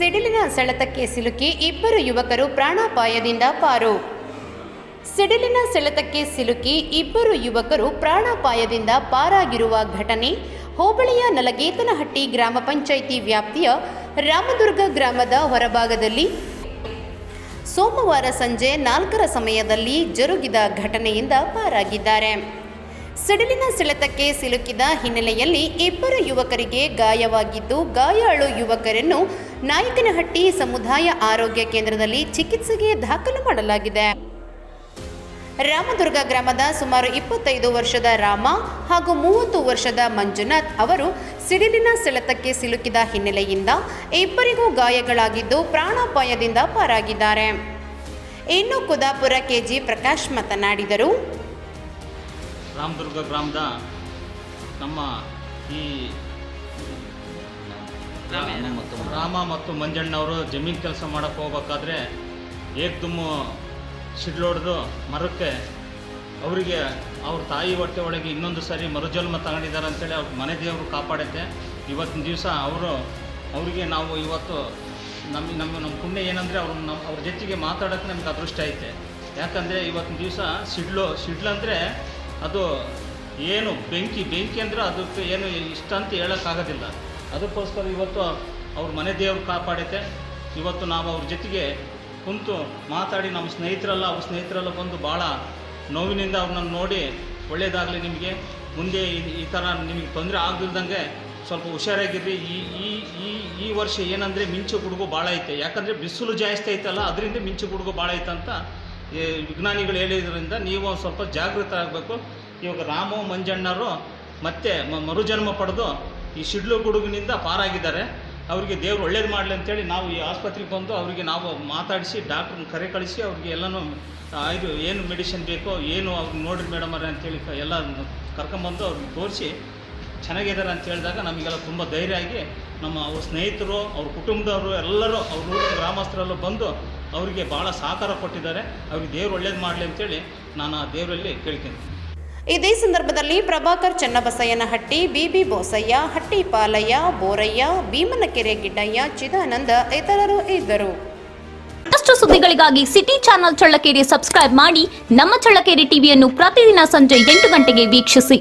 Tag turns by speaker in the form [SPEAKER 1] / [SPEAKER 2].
[SPEAKER 1] ಸಿಡಿಲಿನ ಸೆಳೆತಕ್ಕೆ ಸಿಲುಕಿ ಇಬ್ಬರು ಯುವಕರು ಪ್ರಾಣಾಪಾಯದಿಂದ ಪಾರು. ಸಿಡಿಲಿನ ಸೆಳೆತಕ್ಕೆ ಸಿಲುಕಿ ಇಬ್ಬರು ಯುವಕರು ಪ್ರಾಣಾಪಾಯದಿಂದ ಪಾರಾಗಿರುವ ಘಟನೆ ಹೋಬಳಿಯ ನಲಗೇತನಹಟ್ಟಿ ಗ್ರಾಮ ಪಂಚಾಯಿತಿ ವ್ಯಾಪ್ತಿಯ ರಾಮದುರ್ಗ ಗ್ರಾಮದ ಹೊರಭಾಗದಲ್ಲಿ ಸೋಮವಾರ ಸಂಜೆ ನಾಲ್ಕರ ಸಮಯದಲ್ಲಿ ಜರುಗಿದ ಘಟನೆಯಿಂದ ಪಾರಾಗಿದ್ದಾರೆ. ಸಿಡಿಲಿನ ಸೆಳೆತಕ್ಕೆ ಸಿಲುಕಿದ ಹಿನ್ನೆಲೆಯಲ್ಲಿ ಇಬ್ಬರು ಯುವಕರಿಗೆ ಗಾಯವಾಗಿದ್ದು, ಗಾಯಾಳು ಯುವಕರನ್ನು ನಾಯಕನಹಟ್ಟಿ ಸಮುದಾಯ ಆರೋಗ್ಯ ಕೇಂದ್ರದಲ್ಲಿ ಚಿಕಿತ್ಸೆಗೆ ದಾಖಲು ಮಾಡಲಾಗಿದೆ. ರಾಮದುರ್ಗ ಗ್ರಾಮದ ಸುಮಾರು ಇಪ್ಪತ್ತೈದು ವರ್ಷದ ರಾಮ ಹಾಗೂ ಮೂವತ್ತು ವರ್ಷದ ಮಂಜುನಾಥ್ ಅವರು ಸಿಡಿಲಿನ ಸೆಳೆತಕ್ಕೆ ಸಿಲುಕಿದ ಹಿನ್ನೆಲೆಯಿಂದ ಇಬ್ಬರಿಗೂ ಗಾಯಗಳಾಗಿದ್ದು ಪ್ರಾಣಾಪಾಯದಿಂದ ಪಾರಾಗಿದ್ದಾರೆ. ಇನ್ನು ಕುದಾಪುರ ಕೆಜಿ ಪ್ರಕಾಶ್ ಮಾತನಾಡಿದರು.
[SPEAKER 2] ರಾಮದುರ್ಗ ಗ್ರಾಮದ ನಮ್ಮ ಈ ರಾಮ ಮತ್ತು ಮಂಜಣ್ಣವರು ಜಮೀನು ಕೆಲಸ ಮಾಡೋಕ್ಕೆ ಹೋಗ್ಬೇಕಾದ್ರೆ ಏಕ್ದುಮ್ಮು ಸಿಡ್ಲೊಡೆದು ಮರಕ್ಕೆ ಅವರಿಗೆ ಅವ್ರ ತಾಯಿ ಹೊಟ್ಟೆ ಒಳಗೆ ಇನ್ನೊಂದು ಸಾರಿ ಮರುಜನ್ಮ ತಗೊಂಡಿದ್ದಾರೆ ಅಂತೇಳಿ ಅವ್ರ ಮನೆ ದೇವರು ಕಾಪಾಡುತ್ತೆ. ಇವತ್ತಿನ ದಿವಸ ಅವರು ಅವರಿಗೆ ನಾವು ಇವತ್ತು ನಮ್ಮ ನಮ್ಮ ನಮ್ಮ ಪುಣ್ಯ ಏನಂದರೆ ಅವ್ರು ನಮ್ಮ ಅವ್ರ ಜೊತೆಗೆ ಮಾತಾಡೋಕ್ಕೆ ನಮ್ಗೆ ಅದೃಷ್ಟ ಐತೆ. ಯಾಕಂದರೆ ಇವತ್ತಿನ ದಿವಸ ಸಿಡ್ಲು ಸಿಡ್ಲಂದರೆ ಅದು ಏನು ಬೆಂಕಿ ಬೆಂಕಿ ಅಂದರೆ ಅದಕ್ಕೆ ಏನು ಇಷ್ಟ ಅಂತ ಹೇಳೋಕ್ಕಾಗೋದಿಲ್ಲ. ಅದಕ್ಕೋಸ್ಕರ ಇವತ್ತು ಅವ್ರ ಮನೆ ದೇವರು ಕಾಪಾಡೈತೆ. ಇವತ್ತು ನಾವು ಅವ್ರ ಜೊತೆಗೆ ಕುಂತು ಮಾತಾಡಿ ನಮ್ಮ ಸ್ನೇಹಿತರೆಲ್ಲ, ಅವ್ರ ಸ್ನೇಹಿತರೆಲ್ಲ ಬಂದು ಭಾಳ ನೋವಿನಿಂದ ಅವ್ರನ್ನ ನೋಡಿ ಒಳ್ಳೆಯದಾಗಲಿ ನಿಮಗೆ. ಮುಂದೆ ಈ- ಥರ ನಿಮಗೆ ತೊಂದರೆ ಆಗದಿಲ್ದಂಗೆ ಸ್ವಲ್ಪ ಹುಷಾರಾಗಿರ್ರಿ. ಈ ಈ ಈ ಈ ವರ್ಷ ಏನಂದರೆ ಮಿಂಚು ಗುಡುಗು ಭಾಳ ಐತೆ. ಯಾಕಂದರೆ ಬಿಸಿಲು ಜಾಸ್ತಿ ಐತಲ್ಲ, ಅದರಿಂದ ಮಿಂಚು ಗುಡುಗು ಭಾಳ ಅಂತ ವಿಜ್ಞಾನಿಗಳು ಹೇಳಿದ್ರಿಂದ ನೀವು ಸ್ವಲ್ಪ ಜಾಗೃತ ಆಗಬೇಕು. ಇವಾಗ ರಾಮು ಮಂಜಣ್ಣರು ಮತ್ತೆ ಮರುಜನ್ಮ ಪಡೆದು ಈ ಶಿಡ್ಲು ಗುಡುಗಿನಿಂದ ಪಾರಾಗಿದ್ದಾರೆ. ಅವರಿಗೆ ದೇವ್ರು ಒಳ್ಳೇದು ಮಾಡಲಿ ಅಂತೇಳಿ ನಾವು ಈ ಆಸ್ಪತ್ರೆಗೆ ಬಂದು ಅವರಿಗೆ ನಾವು ಮಾತಾಡಿಸಿ ಡಾಕ್ಟ್ರನ್ನ ಕರೆ ಕಳಿಸಿ ಅವ್ರಿಗೆ ಎಲ್ಲನೂ ಇದು ಏನು ಮೆಡಿಸಿನ್ ಬೇಕೋ ಏನು ಅವ್ರಿಗೆ ನೋಡಿರಿ ಮೇಡಮ್ ಅವ್ರೆ ಅಂತೇಳಿ ಎಲ್ಲ ಕರ್ಕೊಂಬಂದು ಅವ್ರಿಗೆ ತೋರಿಸಿ ಚೆನ್ನಾಗಿದ್ದಾರೆ ಅಂತ ಹೇಳಿದಾಗ ನಮಗೆಲ್ಲ ತುಂಬ ಧೈರ್ಯ ಆಗಿ ನಮ್ಮ ಅವ್ರ ಸ್ನೇಹಿತರು, ಅವ್ರ ಕುಟುಂಬದವರು ಎಲ್ಲರೂ ಅವ್ರ ಊರಿನ ಗ್ರಾಮಸ್ಥರೆಲ್ಲ ಬಂದು ಅವರಿಗೆ ಭಾಳ ಸಹಕಾರ ಕೊಟ್ಟಿದ್ದಾರೆ. ಅವ್ರಿಗೆ ದೇವ್ರು ಒಳ್ಳೇದು ಮಾಡಲಿ ಅಂತೇಳಿ ನಾನು ಆ ದೇವರಲ್ಲಿ ಕೇಳ್ತೀನಿ.
[SPEAKER 1] ಇದೇ ಸಂದರ್ಭದಲ್ಲಿ ಪ್ರಭಾಕರ್ ಚನ್ನಬಸಯ್ಯನಹಟ್ಟಿ ಬಿಬಿ ಬೋಸಯ್ಯ ಹಟ್ಟಿ ಪಾಲಯ್ಯ ಬೋರಯ್ಯ ಭೀಮನಕೆರೆ ಗಿಡ್ಡಯ್ಯ ಚಿದಾನಂದ ಇತರರು ಇದ್ದರು.
[SPEAKER 3] ಮತ್ತಷ್ಟು ಸುದ್ದಿಗಳಿಗಾಗಿ ಸಿಟಿ ಚಾನೆಲ್ ಚಳ್ಳಕೆರೆ ಸಬ್ಸ್ಕ್ರೈಬ್ ಮಾಡಿ ನಮ್ಮ ಚಳ್ಳಕೆರೆ ಟಿವಿಯನ್ನು ಪ್ರತಿದಿನ ಸಂಜೆ ಎಂಟು ಗಂಟೆಗೆ ವೀಕ್ಷಿಸಿ.